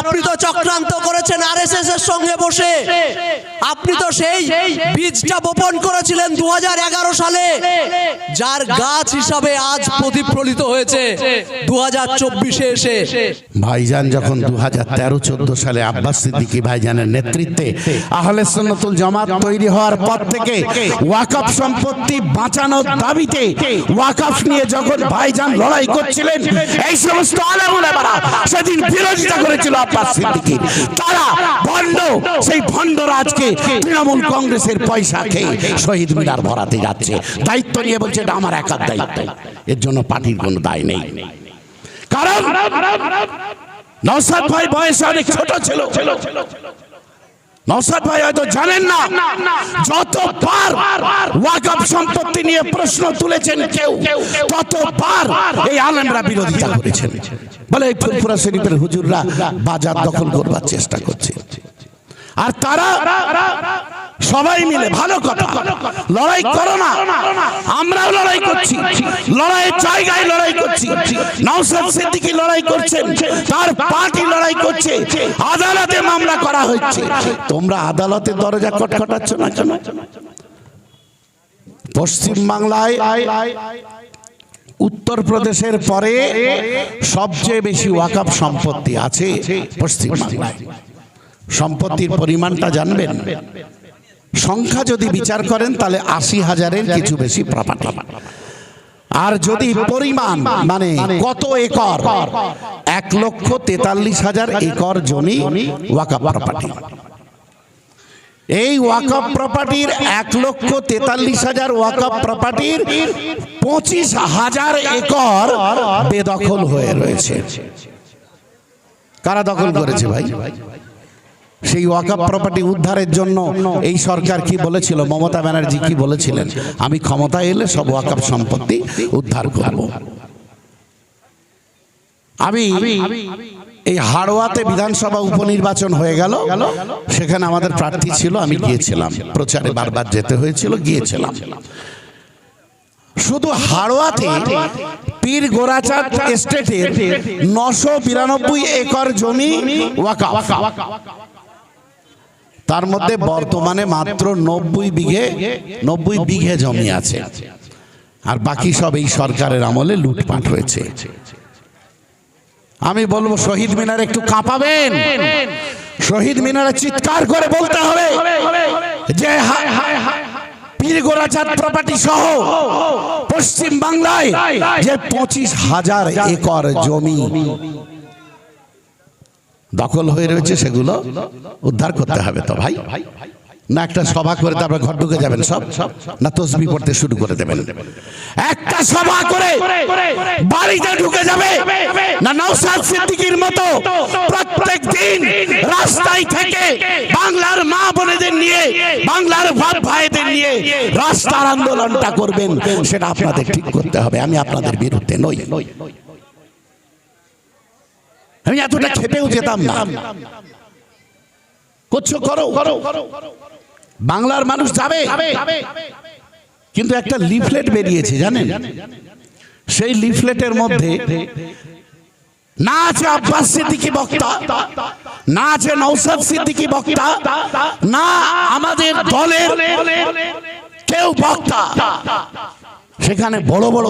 আপনি তো চক্রান্ত করেছেন আরএসএস এর সঙ্গে বসে। আপনি তো সেই বীজটা বপন করেছিলেন দু সালে, যার গাছ হিসাবে আজ প্রতিফলিত হয়েছে দু হাজার চব্বিশে এসে। ভাইজান যখন দু হাজার তেরো চোদ্দ সালে আব্বাস সিদ্দিকী ভাইজানের নেতৃত্বে আহলে সুন্নতুল জামাত তৈরি হওয়ার পর থেকে ওয়াকফ সম্পত্তি বাঁচানোর দাবিতে ওয়াকফ নিয়ে যখন ভাইজান লড়াই করছিলেন, এই সমস্ত আলেমুলেমারা সেদিন বিরোধিতা করেছিল আব্বাস তারা ভণ্ড, সেই আজকে তৃণমূল কংগ্রেসের পয়সা খেয়ে শহীদ মিনার ভরাতে যাচ্ছে। দায়িত্ব নিয়ে বলছে, এটা আমার একার দায়িত্ব। এর জন্য পার্টির কোনো দায় নেই। কারণ নৌসাদ ভাই বয়সে অনেক ছোট ছিল। নৌসাদ ভাই হয়তো জানেন না যতবার ওয়াকফ সম্পত্তি নিয়ে প্রশ্ন তুলেছেন কেউ ততবার এই আলেমরা বিরোধিতা করেছেন। বলে এই ফুরফুরা শরীফের হুজুররা বাজার দখল করবার চেষ্টা করছে। আর তারা সবাই মিলে ভালো কথা। লড়াই করো না। আমরাও লড়াই করছি। লড়াইয়ের জায়গায় লড়াই করছি। নওসাদ সিদ্দিকী লড়াই করছেন। তার পার্টি লড়াই করছে। আদালতে মামলা করা হচ্ছে। তোমরা আদালতের দরজা খটখটাচ্ছ না কেন? পশ্চিম বাংলায় উত্তরপ্রদেশের পরে সবচেয়ে বেশি ওয়াকফ সম্পত্তি আছে পশ্চিম বাংলায় সম্পত্তির পরিমাণটা জানবেন। সংখ্যা যদি বিচার করেন তাহলে আশি হাজারের কিছু বেশি প্রপার্টি। আর যদি পরিমাণ মানে কত একর এক লক্ষ তেতাল্লিশ হাজার একর জমি ওয়াকাপ প্রপার্টি এই ওয়াকফ প্রপার্টির এক লক্ষ তেতাল্লিশ হাজার ওয়াকফ প্রপার্টির পঁচিশ হাজার একর বেদখল হয়ে রয়েছে। কারা দখল করেছে ভাই? সেই ওয়াকফ প্রপার্টি উদ্ধারের জন্য এই সরকার কি বলেছিল? মমতা ব্যানার্জি কি বলেছিলেন? আমি ক্ষমতা এলে সব ওয়াকফ সম্পত্তি উদ্ধার করব। আমি এই হাড়োয়াতে বিধানসভা উপনির্বাচন হয়ে গেল। সেখানে আমাদের প্রার্থী ছিল, আমি গিয়েছিলাম। প্রচারে বারবার যেতে হয়েছিল, গিয়েছিলাম। শুধু হাড়োয়াতে পীর গোরাচাঁদ এস্টেটের নশো বিরানব্বই একর জমি ওয়াকা তার মধ্যে বর্তমানে মাত্র নব্বই বিঘে নব্বই বিঘে জমি আছে। আর বাকি সব এই সরকারের আমলে লুটপাট হয়েছে। আমি বলব শহীদ মিনার একটু কাঁপাবেন। শহীদ মিনারে চিৎকার করে বলতে হবে যে হায় হায় হায় প্রপার্টি সহ পশ্চিম বাংলায় যে পঁচিশ হাজার একর জমি। দখল হয়ে রয়েছে সেগুলো উদ্ধার করতে হবে তো ভাই? না, একটা সভা করে তারপরে ঘর ঢুকে যাবেন সব। না, তসবি পড়তে শুরু করে দেবেন। একটা সভা করে বাড়িতে ঢুকে যাবে। না নৌসাদ সিদ্দিকীর মতো প্রত্যেক দিন রাস্তায় থেকে বাংলার মা বোনেদের নিয়ে, বাংলার ভাব ভাইদের নিয়ে রাস্তার আন্দোলনটা করবেন, সেটা আপনাদের ঠিক করতে হবে। আমি আপনাদের বিরুদ্ধে নই। আমি এতটা খেতেও যেতাম না। করছ করো। বাংলার মানুষ যাবে। কিন্তু একটা লিফলেট বেরিয়েছে জানেন? সেই লিফলেটের মধ্যে না আছে আব্বাস সিদ্দিকী বক্তা না আছে নৌসাদ সিদ্দিকী বক্তা না আমাদের দলের কেউ বক্তা। সেখানে বড় বড়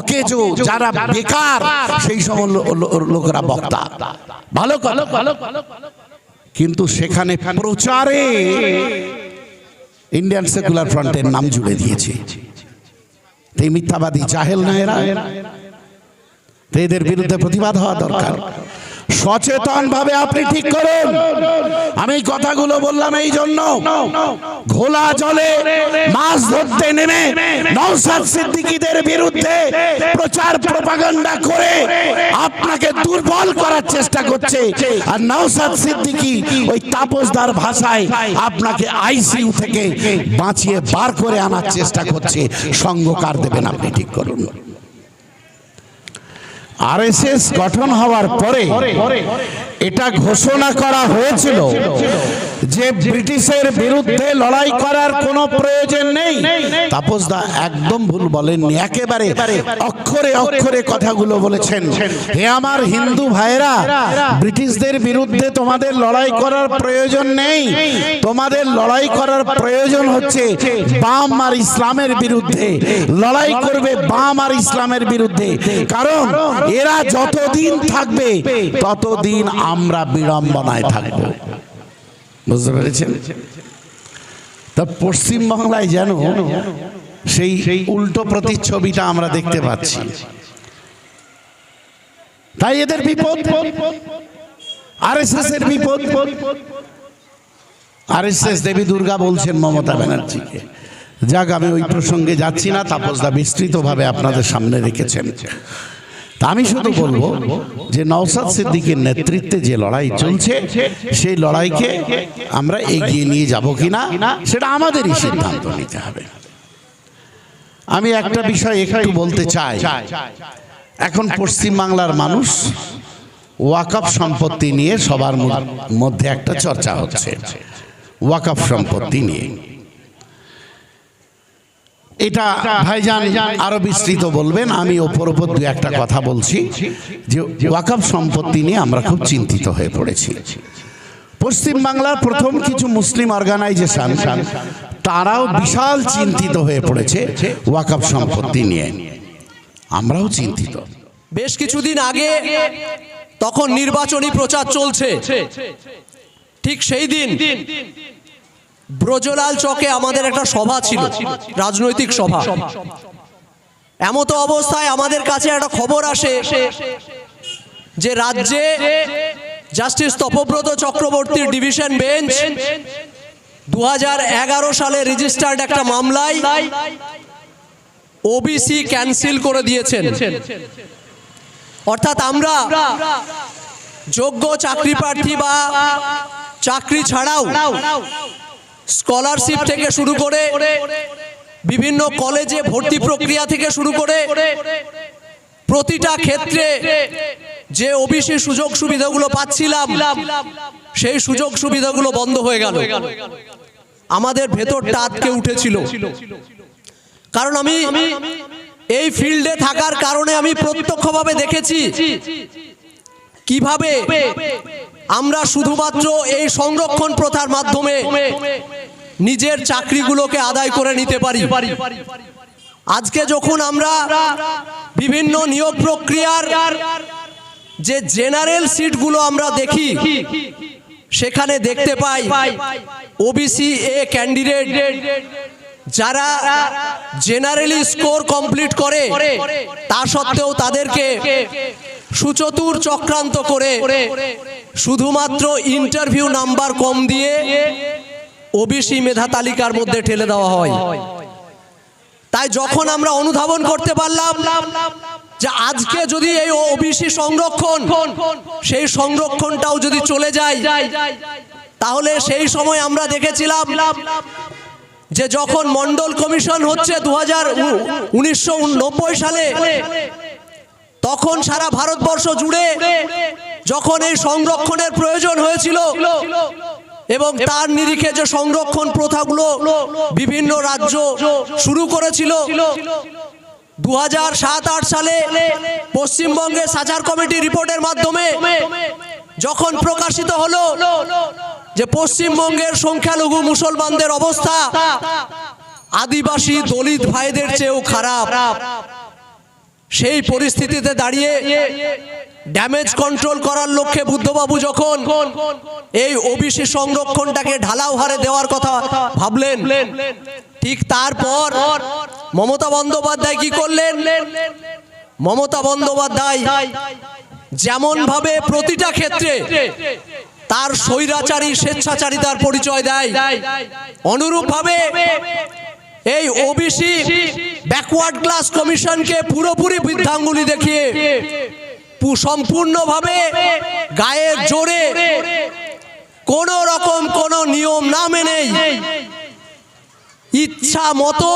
অকেজো যারা বেকার সেই সব লোকেরা বক্তা। ভালো কিন্তু সেখানে প্রচারে ইন্ডিয়ান সেকুলার ফ্রন্টের নাম জুড়ে দিয়েছে। এই মিথ্যাবাদী জাহেল না এরা এদের বিরুদ্ধে প্রতিবাদ হওয়া দরকার। সচেতন ভাবে আপনি ঠিক করুন। আমি কথাগুলো বললাম এই জন্য। ঘোলা জলে মাছ ধরতে নেমে নৌসাদ সিদ্দিকীদের বিরুদ্ধে প্রচার প্রপাগান্ডা করে আপনাকে দুর্বল করার চেষ্টা করছে। আর নৌসাদ সিদ্দিকী ওই তাপসদার ভাষায় আপনাকে আইসিইউ থেকে বাঁচিয়ে বার করে আনার চেষ্টা করছে। সঙ্গকার দেবেন আপনি, ঠিক করুন। আরএসএস গঠন হওয়ার পরে এটা ঘোষণা করা হয়েছিল। যে ব্রিটিশের বিরুদ্ধে লড়াই করার কোনো প্রয়োজন নেই। তাপসদা একদম ভুল বলেননি। একেবারে অক্ষরে অক্ষরে কথাগুলো বলেছেন। হে আমার হিন্দু ভাইরা ব্রিটিশদের বিরুদ্ধে তোমাদের লড়াই করার প্রয়োজন নেই। তোমাদের লড়াই করার প্রয়োজন হচ্ছে বাম আর ইসলামের বিরুদ্ধে। লড়াই করবে বাম আর ইসলামের বিরুদ্ধে। কারণ এরা যতদিন থাকবে, ততদিন আমরা বিড়ম্বনায় থাকব। বুঝতে পেরেছেন? তা পশ্চিমবাংলায় যেন সেই উল্টো প্রতিচ্ছবিটা আমরা দেখতে পাচ্ছি। তাই এদের বিপদ আর এস এর বিপদ R S S Devi Durga বলছেন মমতা ব্যানার্জিকে। যাক, আমি ওই প্রসঙ্গে যাচ্ছি না তাপসদা বিস্তৃতভাবে আপনাদের সামনে রেখেছেন। আমি শুধু বলব যে নওসাদ সিদ্দিকের নেতৃত্বে যে লড়াই চলছে সেই লড়াইকে আমরা এগিয়ে নিয়ে যাব কিনা সেটা আমাদেরই সিদ্ধান্ত নিতে হবে। আমি একটা বিষয় একটু বলতে চাই। এখন পশ্চিমবাংলার মানুষ ওয়াকফ সম্পত্তি নিয়ে সবার মধ্যে একটা চর্চা হচ্ছে। ওয়াকফ সম্পত্তি নিয়ে। এটা ভাইজান আরও বিস্তৃত বলবেন আমি ওপর ওপর দু একটা কথা বলছি যে ওয়াকফ সম্পত্তি নিয়ে আমরা খুব চিন্তিত হয়ে পড়েছি। পশ্চিমবাংলার প্রথম কিছু মুসলিম অর্গানাইজেশন তারাও বিশাল চিন্তিত হয়ে পড়েছে ওয়াকফ সম্পত্তি নিয়ে। আমরাও চিন্তিত। বেশ কিছুদিন আগে তখন নির্বাচনী প্রচার চলছে। ঠিক সেই দিন ব্রজলাল চকে আমাদের একটা সভা ছিল, রাজনৈতিক সভা। এমত অবস্থায় আমাদের কাছে একটা খবর আসে যে রাজ্যে জাস্টিস তপব্রত চক্রবর্তীর ডিভিশন বেঞ্চ দু হাজার এগারো সালে রেজিস্টার্ড একটা মামলায় ওবিসি ক্যান্সেল করে দিয়েছেন। অর্থাৎ আমরা যোগ্য চাকরি প্রার্থী বা চাকরি ছাড়াও স্কলারশিপ থেকে শুরু করে বিভিন্ন কলেজে ভর্তি প্রক্রিয়া থেকে শুরু করে প্রতিটা ক্ষেত্রে যে ওবিসি সুযোগ সুবিধাগুলো পাচ্ছিলাম সেই সুযোগ সুবিধাগুলো বন্ধ হয়ে গেল। আমাদের ভেতরটা আটকে উঠেছিল। কারণ আমি এই ফিল্ডে থাকার কারণে আমি প্রত্যক্ষভাবে দেখেছি কীভাবে আমরা শুধুমাত্র এই সংরক্ষণ প্রথার মাধ্যমে নিজের চাকরিগুলোকে আদায় করে নিতে পারি। আজকে যখন আমরা বিভিন্ন নিয়োগ প্রক্রিয়ার যে জেনারেল সিটগুলো আমরা দেখি, সেখানে দেখতে পাই ওবিসি এ ক্যান্ডিডেট যারা জেনারেলি স্কোর কমপ্লিট করে, তা সত্ত্বেও তাদেরকে সুচতুর চক্রান্ত করে, শুধুমাত্র ইন্টারভিউ নাম্বার কম দিয়ে ওবিসি মেধা তালিকার মধ্যে ঠেলে দেওয়া হয়। তাই যখন আমরা অনুধাবন করতে পারলাম যে আজকে যদি এই ওবিসি সংরক্ষণ, সেই সংরক্ষণটাও যদি চলে যায়, তাহলে সেই সময় আমরা দেখেছিলাম যে যখন মন্ডল কমিশন হচ্ছে দু হাজার সালে, তখন সারা ভারতবর্ষ জুড়ে যখন এই সংরক্ষণের প্রয়োজন হয়েছিল এবং তার নিরিখে যে সংরক্ষণ প্রথাগুলো বিভিন্ন রাজ্য শুরু করেছিল দু হাজার সাত আট সালে পশ্চিমবঙ্গে সাচার কমিটি রিপোর্টের মাধ্যমে যখন প্রকাশিত হলো যে পশ্চিমবঙ্গের সংখ্যালঘু মুসলমানদের অবস্থা আদিবাসী দলিত ভাইদের চেয়েও খারাপ। সেই পরিস্থিতিতে দাঁড়িয়ে ড্যামেজ কন্ট্রোল করার লক্ষ্যে বুদ্ধবাবু যখন এই ওবিসি সংরক্ষণটাকে ঢালাও হারে দেওয়ার কথা ভাবলেন, ঠিক তারপর মমতা বন্দ্যোপাধ্যায় কি করলেন? মমতা বন্দ্যোপাধ্যায় যেমন ভাবে প্রতিটা ক্ষেত্রে তার স্বৈরাচারী, স্বেচ্ছাচারিতার পরিচয় দেয় অনুরূপ ভাবে এই ওবিসি ব্যাকওয়ার্ড ক্লাস কমিশনকে পুরোপুরি বৃদ্ধাঙ্গুলি দেখিয়ে সম্পূর্ণভাবে গায়ের জোরে কোন রকম কোন নিয়ম না মেনেই ইচ্ছা মতো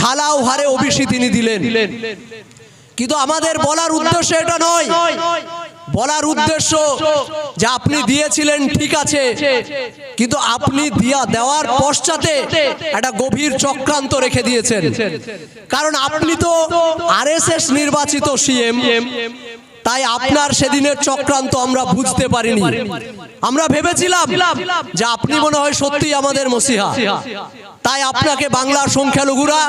ঢালাও হারে ওবিসি তিনি দিলেন। কিন্তু আমাদের বলার উদ্দেশ্য এটা নয়। বলার উদ্দেশ্য যে আপনি দিয়েছিলেন ঠিক আছে কিন্তু আপনি দিয়া দেওয়ার পশ্চাতে একটা গভীর চক্রান্ত রেখে দিয়েছেন। কারণ আপনি তো আরএসএস নির্বাচিত সিএম তাই আপনার সেদিনের চক্রান্ত আমরা বুঝতে পারিনি। আমরা ভেবেছিলাম যে আপনি মনে হয় সত্যি আমাদের মসিহা। তাই আপনাকে বাংলার সংখ্যালঘুরা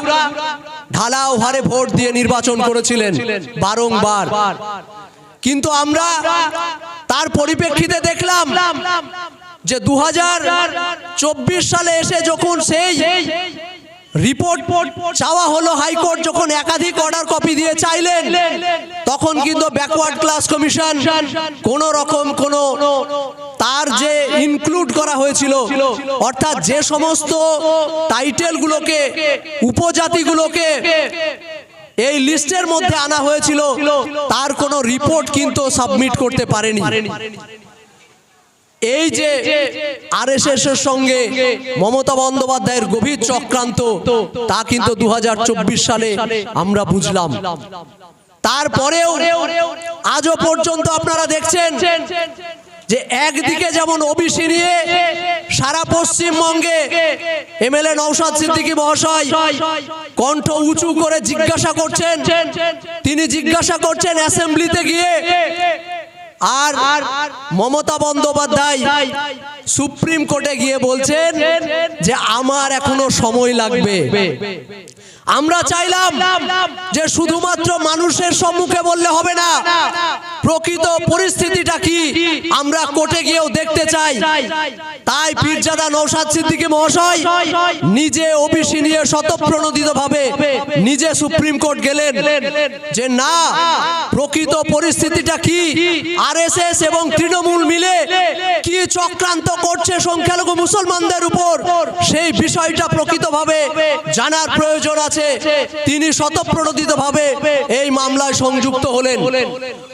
ঢালাও হারে ভোট দিয়ে নির্বাচন করেছিলেন। বারংবার। কিন্তু আমরা তার পরিপ্রেক্ষিতে দেখলাম যে দু হাজার চব্বিশ সালে এসে যখন সেই রিপোর্ট চাওয়া হলো হাইকোর্ট যখন একাধিক অর্ডার কপি দিয়ে চাইলেন, তখন কিন্তু ব্যাকওয়ার্ড ক্লাস কমিশন কোন রকম কোন তার যে ইনক্লুড করা হয়েছিল, অর্থাৎ যে সমস্ত টাইটেলগুলোকে উপজাতিগুলোকে এই লিস্টের মধ্যে আনা হয়েছিল, তার কোনো রিপোর্ট কিন্তু সাবমিট করতে পারেনি। এই যে আরএসএস এর সঙ্গে মমতা বন্দ্যোপাধ্যায়ের গভীর চক্রান্ত, তা কিন্তু দু হাজার চব্বিশ সালে আমরা বুঝলাম। তারপরেও আজও পর্যন্ত আপনারা দেখছেন যে একদিকে যেমন ওবিসি নিয়ে সারা পশ্চিমবঙ্গে এমএলএ নৌসাদ সিদ্দিকী মহাশয় কণ্ঠ উঁচু করে জিজ্ঞাসা করছেন, তিনি জিজ্ঞাসা করছেন অ্যাসেম্বলিতে গিয়ে। আর মমতা বন্দ্যোপাধ্যায় সুপ্রিম কোর্টে গিয়ে বলছেন যে আমার এখনও সময় লাগবে। আমরা চাইলাম যে শুধুমাত্র মানুষের সম্মুখে বললে হবে না। প্রকৃত পরিস্থিতিটা কি? আমরা কোর্টে গিয়েও দেখতে চাই। তাই পীরজাদা নৌসাদ সিদ্দিকী মহাশয় নিজে ওবিসি নিয়ে শতপ্রণোদিত ভাবে নিজে সুপ্রিম কোর্ট গেলেন যে না প্রকৃত পরিস্থিতিটা কি? আরএসএস এবং তৃণমূল মিলে কি চক্রান্ত করছে সংখ্যালঘু মুসলমানদের উপর? সেই বিষয়টা প্রকৃতভাবে জানার প্রয়োজন আছে। তিনি শতপ্রণোদিত ভাবে এই মামলায় সংযুক্ত হলেন।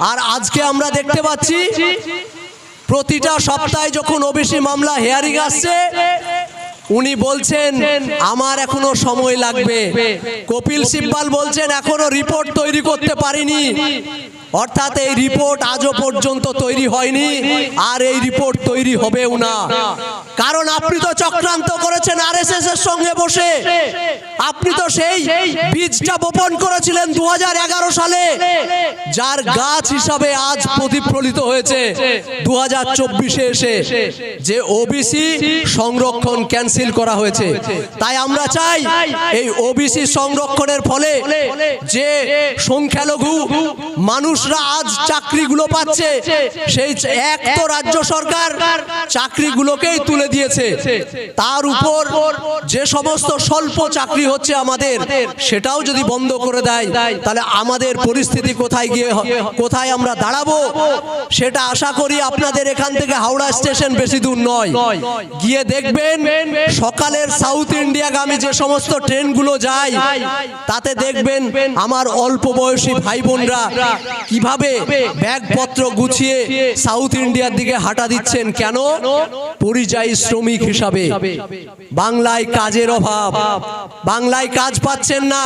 আর আজকে আমরা দেখতে পাচ্ছি প্রতিটা সপ্তাহে যখন ওবিসি মামলা হেয়ারিং আসছে উনি বলছেন আমার এখনও সময় লাগবে। কপিল সিব্বাল বলছেন এখনও রিপোর্ট তৈরি করতে পারিনি। অর্থাৎ এই রিপোর্ট আজও পর্যন্ত তৈরি হয়নি, আর এই রিপোর্ট তৈরি হবেও না। কারণ আপনি তো চক্রান্ত করেছেন আর এস এর সঙ্গে বসে। আপনি তো সেই বীজটা বপন করেছিলেন দু হাজার এগারো সালে, যার গাছ হিসাবে আজ প্রতিফলিত হয়েছে দু হাজার চব্বিশে এসে, যে ওবিসি সংরক্ষণ ক্যান্সেল করা হয়েছে। তাই আমরা চাই এই ওবিসি সংরক্ষণের ফলে যে সংখ্যালঘু মানুষরা আজ চাকরিগুলো পাচ্ছে। সেই এক তো রাজ্য সরকার চাকরিগুলোকেই তুলে দিয়েছে। তার উপর যে সমস্ত স্বল্প চাকরি হচ্ছে আমাদের, সেটাও যদি বন্ধ করে দেয়, তাহলে আমাদের পরিস্থিতি কোথায় গিয়ে কোথায় আমরা দাঁড়াবো? সেটা আশা করি আপনাদের এখান থেকে হাওড়া স্টেশন বেশি দূর নয়। গিয়ে দেখবেন সকালের সাউথ ইন্ডিয়াগামী যে সমস্ত ট্রেনগুলো যায়, তাতে দেখবেন আমার অল্প বয়সী ভাই বোনরা কীভাবে ব্যাগপত্র গুছিয়ে সাউথ ইন্ডিয়ার দিকে হাঁটা দিচ্ছেন কেন? পরিযায়ী শ্রমিক হিসাবে। বাংলায় কাজের অভাব। বাংলায় কাজ পাচ্ছেন না।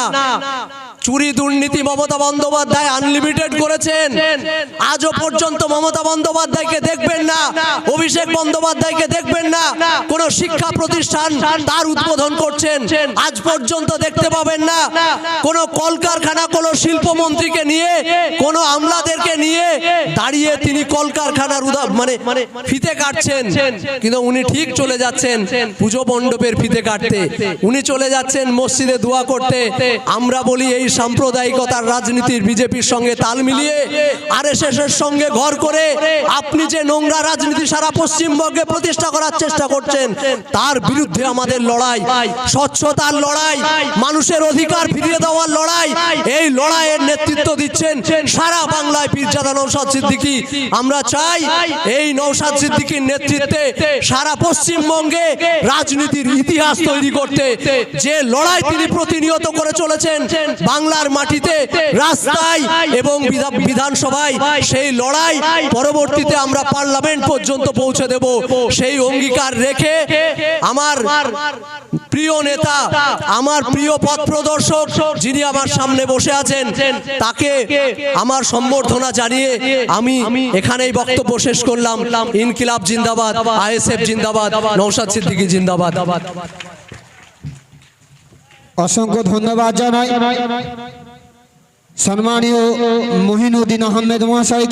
চুরি দুর্নীতি মমতা বন্দ্যোপাধ্যায় আনলিমিটেড করেছেন। আজও পর্যন্ত মমতা বন্দ্যোপাধ্যায়কে দেখবেন না, অভিষেক বন্দ্যোপাধ্যায়কে দেখবেন না, কোন শিক্ষা প্রতিষ্ঠান তার উদ্বোধন করছেন। আজ পর্যন্ত দেখতে পাবেন না, কোন কলকারখানা, কোন শিল্পমন্ত্রীকে নিয়ে, কোন আমলাদেরকে নিয়ে দাঁড়িয়ে তিনি কলকারখানার মানে ফিতে কাটছেন। কিন্তু উনি ঠিক চলে যাচ্ছেন পুজো মণ্ডপের ফিতে কাটতে। উনি চলে যাচ্ছেন মসজিদে দোয়া করতে। আমরা বলি, এই সাম্প্রদায়িকতার রাজনীতির বিজেপির সঙ্গে তাল মিলিয়ে আরএসএস এর সঙ্গে ঘর করে আপনি যে নোংরা রাজনীতি সারা পশ্চিমবঙ্গে প্রতিষ্ঠা করার চেষ্টা করছেন, তার বিরুদ্ধে আমাদের লড়াই, স্বচ্ছতার লড়াই, মানুষের অধিকার ফিরিয়ে দেওয়ার লড়াই, এই লড়াইয়ের নেতৃত্ব দিচ্ছেন সারা বাংলায় পীরজাদা নৌসাদ সিদ্দিকী। আমরা চাই এই নৌসাদ সিদ্দিকীর নেতৃত্বে সারা পশ্চিমবঙ্গে রাজনীতির ইতিহাস তৈরি করতে। যে লড়াই তিনি প্রতিনিয়ত করে চলেছেন বাংলার মাটিতে রাস্তায় এবং বিধানসভায় সেই লড়াই পরবর্তীতে আমরা পার্লামেন্ট পর্যন্ত পৌঁছে দেব। সেই অঙ্গীকার রেখে আমার প্রিয় নেতা আমার প্রিয় পথ প্রদর্শক যিনি আমার সামনে বসে আছেন তাকে আমার সম্বর্ধনা জানিয়ে আমি এখানেই বক্তব্য শেষ করলাম। ইনকিলাব জিন্দাবাদ আইএসএফ জিন্দাবাদ নৌসাদ সিদ্দিকী জিন্দাবাদ। অসংখ্য ধন্যবাদ জানাই। সম্মানীয় মহিনুদ্দিন আহমেদ মহাশয়